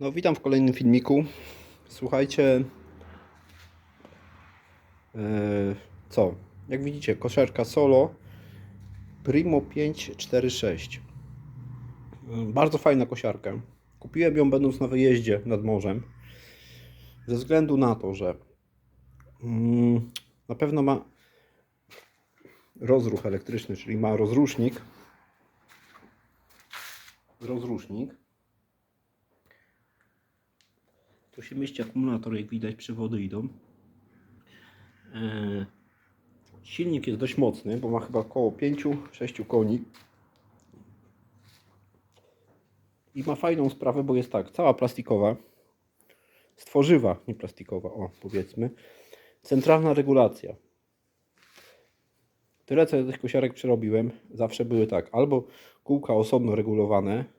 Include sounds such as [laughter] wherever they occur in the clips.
No, witam w kolejnym filmiku. Słuchajcie, e, co? Jak widzicie, koszerka solo Primo 546. E, Bardzo fajna kosiarka. Kupiłem ją będąc na wyjeździe nad morzem. Ze względu na to, że mm, na pewno ma rozruch elektryczny, czyli ma rozrusznik. Rozrusznik. Tu się mieści akumulator, jak widać, przewody idą. Eee, silnik jest dość mocny, bo ma chyba około 5-6 koni. I ma fajną sprawę, bo jest tak, cała plastikowa, stworzywa, nie plastikowa, o powiedzmy, centralna regulacja. Tyle, co ja tych kosiarek przerobiłem, zawsze były tak, albo kółka osobno regulowane,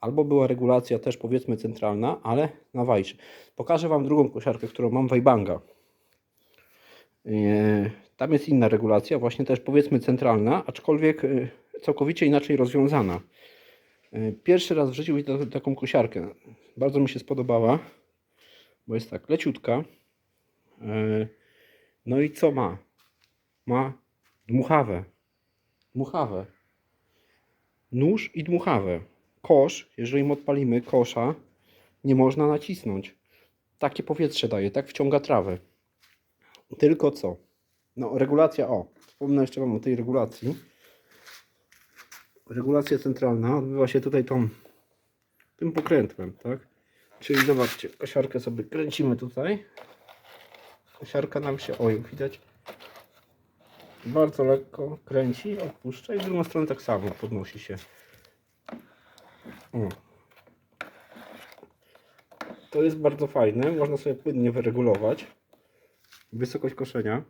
albo była regulacja też powiedzmy centralna, ale na wajszy. Pokażę Wam drugą kosiarkę, którą mam Wejbanga. Yy, Tam jest inna regulacja, właśnie też powiedzmy centralna, aczkolwiek yy, całkowicie inaczej rozwiązana. Yy, Pierwszy raz w życiu widzę ta- taką kosiarkę. Bardzo mi się spodobała, bo jest tak leciutka. No i co ma? Ma dmuchawę. Dmuchawę. Nóż i dmuchawę. Kosz, jeżeli my odpalimy kosza, nie można nacisnąć. Takie powietrze daje, tak wciąga trawę. Tylko co? No, regulacja, o, wspomnę jeszcze Wam o tej regulacji. Regulacja centralna odbywa się tutaj tą, tym pokrętłem, tak? Czyli zobaczcie, kosiarkę sobie kręcimy tutaj. Kosiarka nam się, oj, widać, bardzo lekko kręci, odpuszcza i z drugą stronę tak samo podnosi się. O. To jest bardzo fajne, można sobie płynnie wyregulować wysokość koszenia.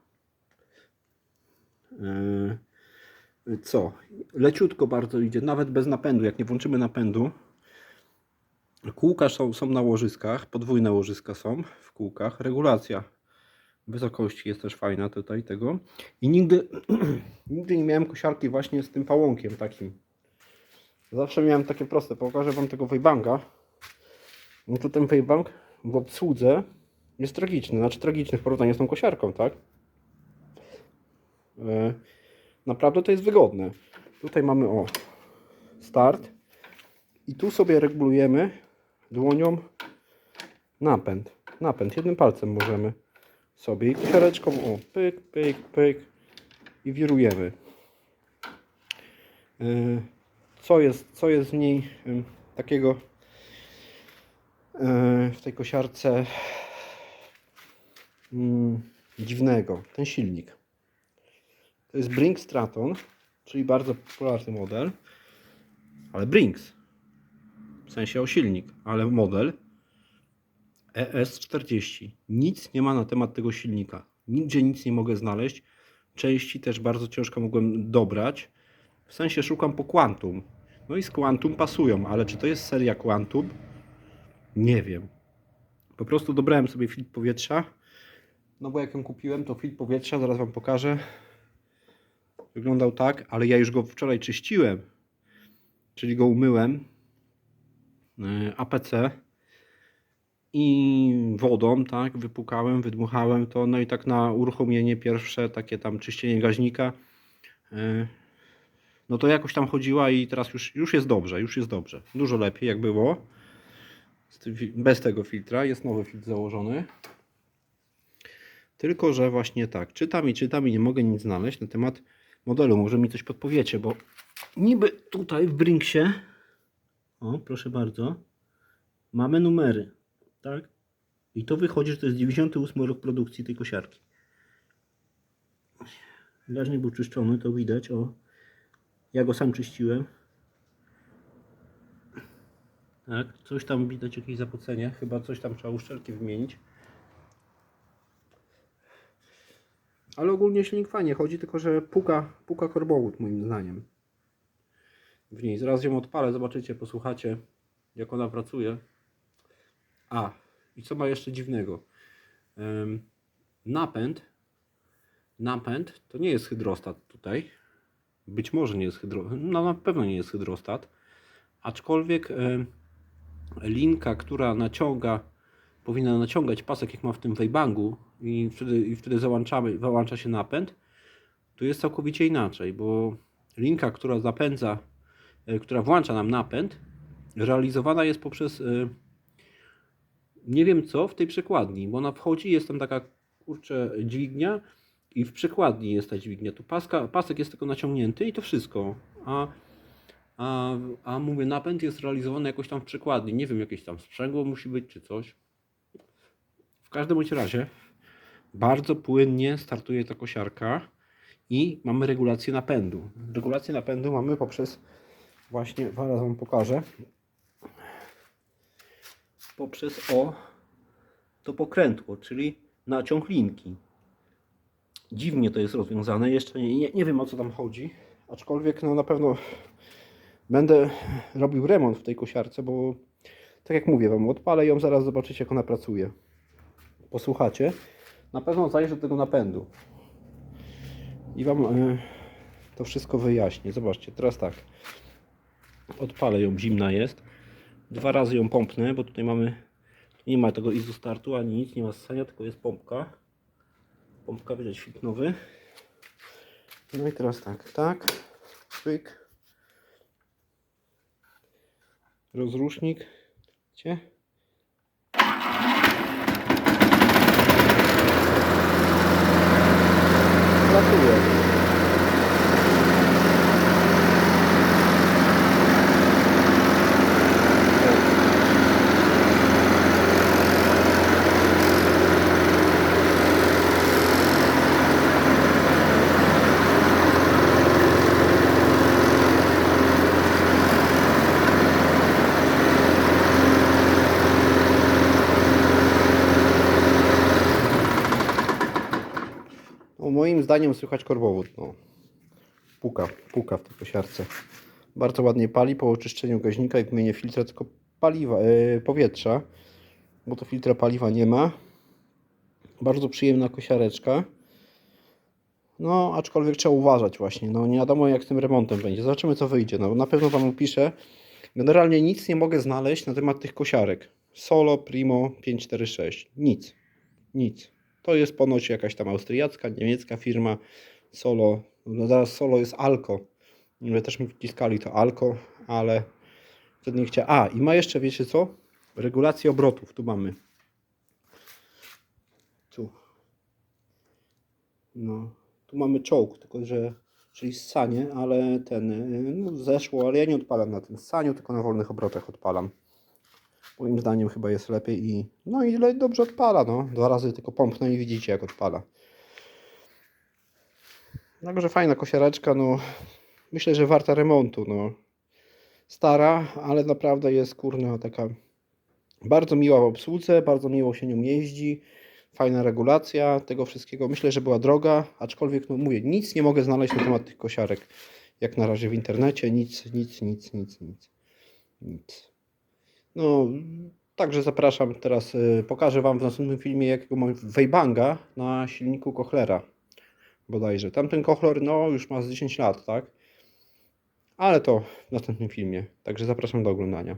Yy, Co? Leciutko bardzo idzie, nawet bez napędu, jak nie włączymy napędu. Kółka są, są na łożyskach, podwójne łożyska są w kółkach. Regulacja wysokości jest też fajna tutaj tego. I nigdy, [clears throat] nigdy nie miałem kosiarki właśnie z tym pałąkiem takim. Zawsze miałem takie proste. Pokażę Wam tego Wejbanga. No to ten Wejbang w obsłudze jest tragiczny. Znaczy tragiczny w porównaniu z tą kosiarką, tak? E, Naprawdę to jest wygodne. Tutaj mamy o start i tu sobie regulujemy dłonią napęd. Napęd jednym palcem możemy sobie i kosiareczką o pyk, pyk, pyk i wirujemy. E, Co jest, co jest w niej takiego e, w tej kosiarce mm, dziwnego? Ten silnik. To jest Brinks Straton, czyli bardzo popularny model, ale Brinks. W sensie o silnik, ale model ES40. Nic nie ma na temat tego silnika. Nigdzie nic nie mogę znaleźć. Części też bardzo ciężko mogłem dobrać. W sensie szukam po Quantum. No i z Quantum pasują, ale czy to jest seria Quantum? Nie wiem. Po prostu dobrałem sobie filtr powietrza. No bo jak ją kupiłem, to filtr powietrza, zaraz Wam pokażę. Wyglądał tak, ale ja już go wczoraj czyściłem. Czyli go umyłem. Yy, APC i wodą, tak, wypukałem, wydmuchałem to, no i tak na uruchomienie pierwsze, takie tam czyszczenie gaźnika, yy, no to jakoś tam chodziła i teraz już, już jest dobrze, już jest dobrze, dużo lepiej jak było, bez tego filtra, jest nowy filtr założony, tylko, że właśnie tak, czytam i czytam i nie mogę nic znaleźć na temat modelu, może mi coś podpowiecie, bo niby tutaj w Brinksie, o proszę bardzo, mamy numery, tak? I to wychodzi, że to jest 98 rok produkcji tej kosiarki. Leżnik był czyszczony, to widać, o. Ja go sam czyściłem. Tak, coś tam widać, jakieś zapocenie. Chyba coś tam trzeba uszczelki wymienić. Ale ogólnie silnik fajnie chodzi, tylko że puka, puka korbowód moim zdaniem. W niej. Zaraz ją odpalę, zobaczycie, posłuchacie jak ona pracuje. A, i co ma jeszcze dziwnego? Napęd. Napęd to nie jest hydrostat tutaj. Być może nie jest hydrostat. No na pewno nie jest hydrostat. Aczkolwiek em, linka, która naciąga, powinna naciągać pasek, jak ma w tym wejbangu i wtedy, i wtedy załączamy, załącza się napęd, tu jest całkowicie inaczej, bo linka, która zapędza, e, która włącza nam napęd, realizowana jest poprzez e, nie wiem co w tej przekładni, bo ona wchodzi, jest tam taka kurczę dźwignia i w przekładni jest ta dźwignia. Tu paska, pasek jest tylko naciągnięty i to wszystko. A, a, a mówię, napęd jest realizowany jakoś tam w przekładni. Nie wiem, jakieś tam sprzęgło musi być czy coś. W każdym bądź razie bardzo płynnie startuje ta kosiarka i mamy regulację napędu. Regulację napędu mamy poprzez właśnie, zaraz Wam pokażę, poprzez o to pokrętło, czyli naciąg linki. Dziwnie to jest rozwiązane, jeszcze nie, nie, nie wiem o co tam chodzi, aczkolwiek no na pewno będę robił remont w tej kosiarce, bo tak jak mówię Wam, odpalę ją, zaraz zobaczycie jak ona pracuje. Posłuchacie. Na pewno zajrzę do tego napędu i Wam e, to wszystko wyjaśnię. Zobaczcie, teraz tak. Odpalę ją, zimna jest. Dwa razy ją pompnę, bo tutaj mamy nie ma tego izu startu ani nic, nie ma ssania, tylko jest pompka. Pompka widać filtr nowy. No i teraz tak, tak, pyk. Rozrusznik. Gdzie? Pracuje. Moim zdaniem słychać korbowód. No. Puka, puka w tej kosiarce. Bardzo ładnie pali po oczyszczeniu gaźnika i wymianie filtra tylko paliwa, e, powietrza, bo to filtra paliwa nie ma. Bardzo przyjemna kosiareczka. No, aczkolwiek trzeba uważać właśnie. No, nie wiadomo jak z tym remontem będzie. Zobaczymy co wyjdzie. No, na pewno Wam opiszę. Generalnie nic nie mogę znaleźć na temat tych kosiarek. Solo, Primo, 546. Nic. Nic. To jest ponoć jakaś tam austriacka, niemiecka firma Solo. No zaraz Solo jest Alko. My też mi wciskali to Alko, ale wtedy nie chciałem. A, i ma jeszcze, wiecie co? Regulację obrotów. Tu mamy. Tu. No. Tu mamy czołg, tylko że, czyli ssanie, ale ten, y, no zeszło, ale ja nie odpalam na tym ssaniu, tylko na wolnych obrotach odpalam. Moim zdaniem chyba jest lepiej i no i le- dobrze odpala, no. Dwa razy tylko pompnę i widzicie jak odpala. Także fajna kosiareczka, no. Myślę, że warta remontu, no. Stara, ale naprawdę jest kurna taka bardzo miła w obsłudze, bardzo miło się nią jeździ. Fajna regulacja tego wszystkiego. Myślę, że była droga, aczkolwiek no mówię, nic nie mogę znaleźć na temat tych kosiarek. Jak na razie w internecie, nic, nic, nic, nic, nic. Nic. No, także zapraszam teraz, y, pokażę Wam w następnym filmie jakiego mam Wejbanga na silniku Kochlera bodajże. Tamten Kochler no już ma z 10 lat, tak? Ale to w następnym filmie, także zapraszam do oglądania.